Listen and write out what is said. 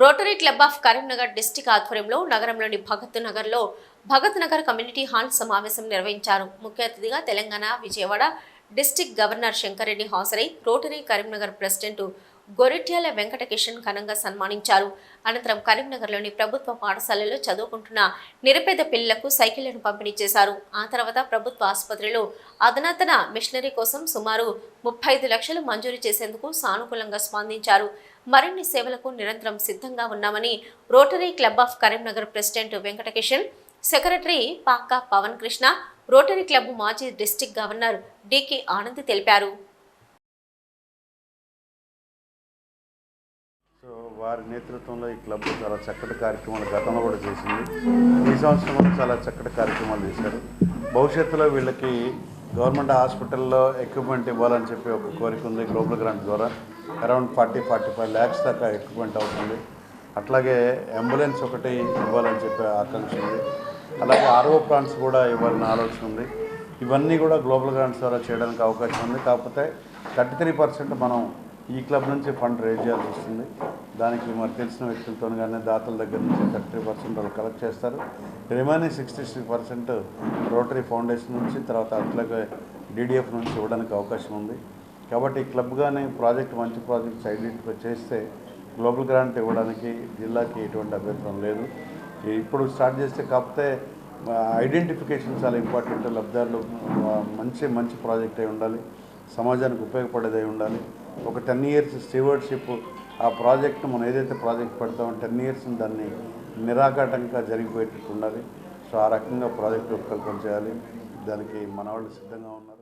Rotary Club of Karimnagar district ఆధ్వర్యంలో నగరంలోని భగత్ నగర్లో భగత్ నగర్ కమ్యూనిటీ హాల్ సమావేశం నిర్వహించారు. ముఖ్య అతిథిగా తెలంగాణ విజయవాడ డిస్టిక్ గవర్నర్ శంకరెడ్డి హాజరై రోటరీ కరీంనగర్ ప్రెసిడెంట్ గొరిట్యాల వెంకటకిషన్ ఘనంగా సన్మానించారు. అనంతరం కరీంనగర్లోని ప్రభుత్వ పాఠశాలలో చదువుకుంటున్న నిరుపేద పిల్లలకు సైకిళ్ళను పంపిణీ చేశారు. ఆ తర్వాత ప్రభుత్వ ఆసుపత్రిలో అధునాతన మిషనరీ కోసం సుమారు ముప్పై ఐదు లక్షలు మంజూరు చేసేందుకు సానుకూలంగా స్పందించారు. మరిన్ని సేవలకు నిరంతరం సిద్ధంగా ఉన్నామని Rotary Club of Karimnagar president Venkatakishan secretary Pakka Pavan Krishna Rotary Club మాజీ డిస్టిక్ గవర్నర్ డికే ఆనంద్ తెలిపారు. సో వారి నేతృత్వంలో ఈ క్లబ్ చాలా చక్కటి కార్యక్రమాలు గతంలో కూడా చేసింది. ఈ సంవత్సరం కూడా చాలా చక్కటి కార్యక్రమాలు చేశారు. భవిష్యత్తులో వీళ్ళకి గవర్నమెంట్ హాస్పిటల్లో ఎక్విప్మెంట్ ఇవ్వాలని చెప్పి ఒక కోరిక ఉంది గ్లోబల్ గ్రాంట్ ద్వారా. Around forty forty five lakhs దాకా ఎక్విప్మెంట్ అవుతుంది. అట్లాగే అంబులెన్స్ ఒకటి ఇవ్వాలని చెప్పి ఆకాంక్ష ఉంది. అలాగే ఆర్ఓ ప్లాంట్స్ కూడా ఇవ్వాలని ఆలోచన ఉంది. ఇవన్నీ కూడా గ్లోబల్ గ్రాంట్స్ ద్వారా చేయడానికి అవకాశం ఉంది. కాకపోతే థర్టీ త్రీ పర్సెంట్ మనం ఈ క్లబ్ నుంచి ఫండ్ రేజ్ చేయాల్సి వస్తుంది. దానికి మరి తెలిసిన వ్యక్తులతో కానీ దాతల దగ్గర నుంచి థర్టీ పర్సెంట్ వాళ్ళు కలెక్ట్ చేస్తారు. Remaining sixty six percent Rotary Foundation నుంచి తర్వాత అట్లాగే డీడీఎఫ్ నుంచి ఇవ్వడానికి అవకాశం ఉంది. కాబట్టి ఈ క్లబ్ కానీ ప్రాజెక్ట్ మంచి ప్రాజెక్ట్స్ ఐడెంటిఫై చేస్తే గ్లోబల్ గ్రాంట్ ఇవ్వడానికి జిల్లాకి ఎటువంటి అభ్యంతరం లేదు. ఇప్పుడు స్టార్ట్ చేస్తే కాకపోతే ఐడెంటిఫికేషన్ చాలా ఇంపార్టెంట్. లబ్ధారులు మంచి మంచి ప్రాజెక్ట్ అయి ఉండాలి. సమాజానికి ఉపయోగపడేదై ఉండాలి. ఒక టెన్ ఇయర్స్ స్టీవర్డ్షిప్ ఆ ప్రాజెక్ట్ మనం ఏదైతే ప్రాజెక్ట్ పెడతామో టెన్ ఇయర్స్ దాన్ని నిరాఘాటంగా జరిగిపోయేటట్టు ఉండాలి. సో ఆ రకంగా ప్రాజెక్ట్ రూపకల్పన చేయాలి. దానికి మన వాళ్ళు సిద్ధంగా ఉన్నారు.